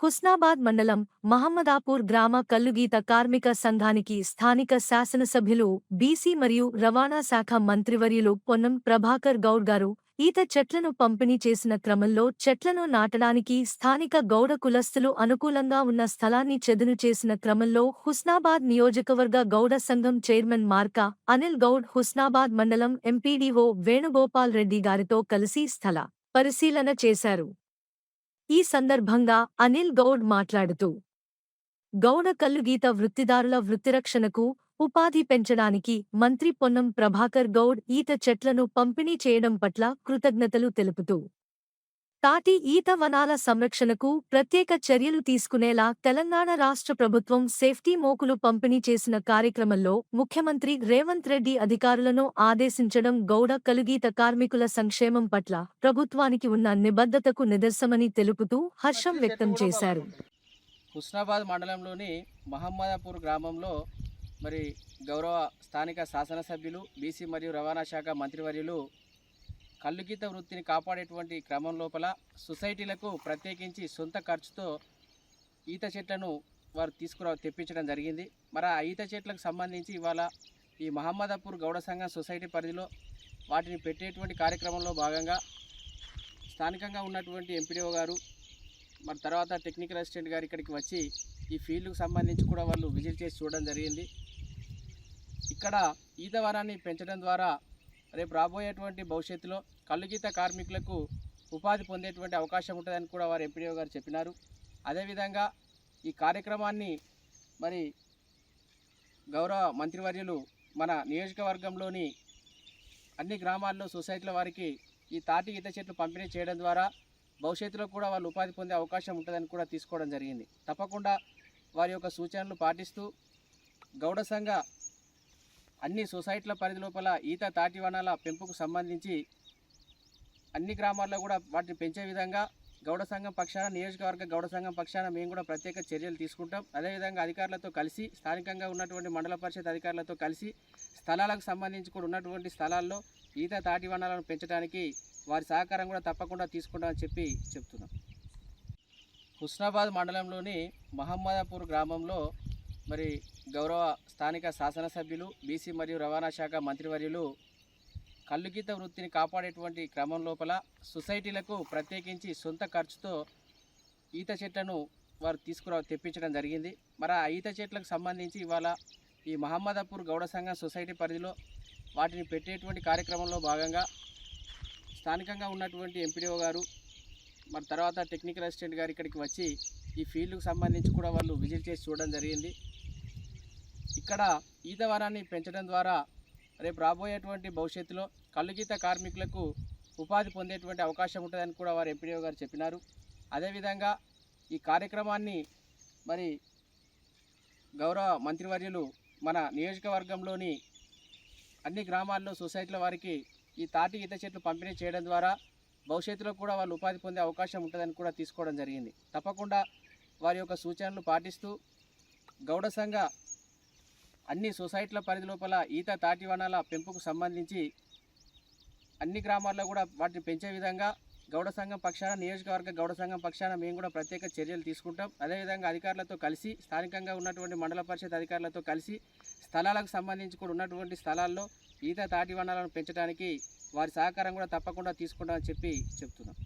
హుస్నాబాద్ మండలం మహమ్మదాపూర్ గ్రామ కల్లుగీత కార్మిక సంఘానికి స్థానిక శాసనసభ్యులు బీసీ మరియు రవాణా శాఖ మంత్రివర్యులు పొన్నం ప్రభాకర్ గౌడ్ గారు ఈత చెట్లను పంపిణీ చేసిన క్రమంలో చెట్లను నాటడానికి స్థానిక గౌడ కులస్తులు అనుకూలంగా ఉన్న స్థలాన్ని చెదును చేసిన క్రమంలో హుస్నాబాద్ నియోజకవర్గ గౌడ సంఘం చైర్మన్ మార్కా అనిల్ గౌడ్ హుస్నాబాద్ మండలం ఎంపీడీఓ వేణుగోపాల్ రెడ్డి గారితో కలిసి స్థల పరిశీలన చేశారు. ఈ సందర్భంగా అనిల్ గౌడ్ మాట్లాడుతూ గౌడ కల్లుగీత వృత్తిదారుల వృత్తిరక్షణకు ఉపాధి పెంచడానికి మంత్రి పొన్నం ప్రభాకర్ గౌడ్ ఈత చెట్లను పంపిణీ చేయడం పట్ల కృతజ్ఞతలు తెలుపుతూ తాటి ఈత వనాల సంరక్షణకు ప్రత్యేక చర్యలు తీసుకునేలా తెలంగాణ రాష్ట్ర ప్రభుత్వం సేఫ్టీ మోకులు పంపిణీ చేసిన కార్యక్రమంలో ముఖ్యమంత్రి రేవంత్ రెడ్డి అధికారులను ఆదేశించడం గౌడ కలుగీత కార్మికుల సంక్షేమం పట్ల ప్రభుత్వానికి ఉన్న నిబద్ధతకు నిదర్శమని తెలుపుతూ హర్షం వ్యక్తం చేశారు. హుస్నాబాద్ మండలంలోని మహమ్మదాపూర్ గ్రామంలో మరి గౌరవ స్థానిక శాసనసభ్యులు బీసీ మరియు రవాణా శాఖ మంత్రివర్యులు కల్లుగీత వృత్తిని కాపాడేటువంటి క్రమం లోపల సొసైటీలకు ప్రత్యేకించి సొంత ఖర్చుతో ఈత చెట్లను వారు తీసుకురా తెప్పించడం జరిగింది. మరి ఆ ఈత చెట్లకు సంబంధించి ఇవాళ ఈ మహమ్మదాపూర్ గౌడ సంఘం సొసైటీ పరిధిలో వాటిని పెట్టేటువంటి కార్యక్రమంలో భాగంగా స్థానికంగా ఉన్నటువంటి ఎంపీడీఓ గారు మరి తర్వాత టెక్నికల్ అసిస్టెంట్ గారు ఇక్కడికి వచ్చి ఈ ఫీల్డ్కు సంబంధించి కూడా వాళ్ళు విజిట్ చేసి చూడడం జరిగింది. ఇక్కడ ఈత వనాన్ని పెంచడం ద్వారా రేపు రాబోయేటువంటి భవిష్యత్తులో కళ్ళుగీత కార్మికులకు ఉపాధి పొందేటువంటి అవకాశం ఉంటుందని కూడా వారు ఎంపీడీఓ గారు చెప్పినారు. అదేవిధంగా ఈ కార్యక్రమాన్ని మరి గౌరవ మంత్రివర్యులు మన నియోజకవర్గంలోని అన్ని గ్రామాల్లో సొసైటీల వారికి ఈ తాటి ఈత చెట్లు పంపిణీ చేయడం ద్వారా భవిష్యత్తులో కూడా వాళ్ళు ఉపాధి పొందే అవకాశం ఉంటుందని కూడా తీసుకోవడం జరిగింది. తప్పకుండా వారి యొక్క సూచనలు పాటిస్తూ గౌడ సంఘ అన్ని సొసైటీల పరిధి లోపల ఈత తాటి వనాల పెంపుకు సంబంధించి అన్ని గ్రామాల్లో కూడా వాటిని పెంచే విధంగా గౌడ సంఘం పక్షాన నియోజకవర్గ గౌడ సంఘం పక్షాన మేము కూడా ప్రత్యేక చర్యలు తీసుకుంటాం. అదేవిధంగా అధికారులతో కలిసి స్థానికంగా ఉన్నటువంటి మండల పరిషత్ అధికారులతో కలిసి స్థలాలకు సంబంధించి కూడా ఉన్నటువంటి స్థలాల్లో ఈత తాటి వనాలను పెంచడానికి వారి సహకారం కూడా తప్పకుండా తీసుకుంటామని చెప్పి చెప్తున్నాం. హుస్నాబాద్ మండలంలోని మహమ్మదాపూర్ గ్రామంలో మరి గౌరవ స్థానిక శాసనసభ్యులు బీసీ మరియు రవాణా శాఖ మంత్రివర్యులు కల్లుగీత వృత్తిని కాపాడేటువంటి క్రమం లోపల సొసైటీలకు ప్రత్యేకించి సొంత ఖర్చుతో ఈత చెట్లను వారు తీసుకురా తెప్పించడం జరిగింది. మరి ఆ ఈత చెట్లకు సంబంధించి ఇవాళ ఈ మహమ్మదాపూర్ గౌడ సంఘం సొసైటీ పరిధిలో వాటిని పెట్టేటువంటి కార్యక్రమంలో భాగంగా స్థానికంగా ఉన్నటువంటి ఎంపీడీఓ గారు మరి తర్వాత టెక్నికల్ అసిస్టెంట్ గారు ఇక్కడికి వచ్చి ఈ ఫీల్డ్కు సంబంధించి కూడా వాళ్ళు విజిట్ చేసి చూడడం జరిగింది. ఇక్కడ ఈత వనాన్ని పెంచడం ద్వారా రేపు రాబోయేటువంటి భవిష్యత్తులో కళ్ళుగీత కార్మికులకు ఉపాధి పొందేటువంటి అవకాశం ఉంటుందని కూడా వారు ఎంపీడీఓ గారు చెప్పినారు. అదేవిధంగా ఈ కార్యక్రమాన్ని మరి గౌరవ మంత్రివర్యులు మన నియోజకవర్గంలోని అన్ని గ్రామాల్లో సొసైటీల వారికి ఈ తాటి ఈత చెట్లు పంపిణీ చేయడం ద్వారా భవిష్యత్తులో కూడా వాళ్ళు ఉపాధి పొందే అవకాశం ఉంటుందని కూడా తీసుకోవడం జరిగింది. తప్పకుండా వారి యొక్క సూచనలు పాటిస్తూ గౌడ సంఘ అన్ని సొసైటీల పరిధి లోపల ఈత తాటి వనాల పెంపుకు సంబంధించి అన్ని గ్రామాల్లో కూడా వాటిని పెంచే విధంగా గౌడ సంఘం పక్షాన నియోజకవర్గ గౌడ సంఘం పక్షాన మేము కూడా ప్రత్యేక చర్యలు తీసుకుంటాం. అదేవిధంగా అధికారులతో కలిసి స్థానికంగా ఉన్నటువంటి మండల పరిషత్ అధికారులతో కలిసి స్థలాలకు సంబంధించి కూడా ఉన్నటువంటి స్థలాల్లో ఈత తాటి వనాలను పెంచడానికి వారి సహకారం కూడా తప్పకుండా తీసుకుంటామని చెప్పి చెప్తున్నాం.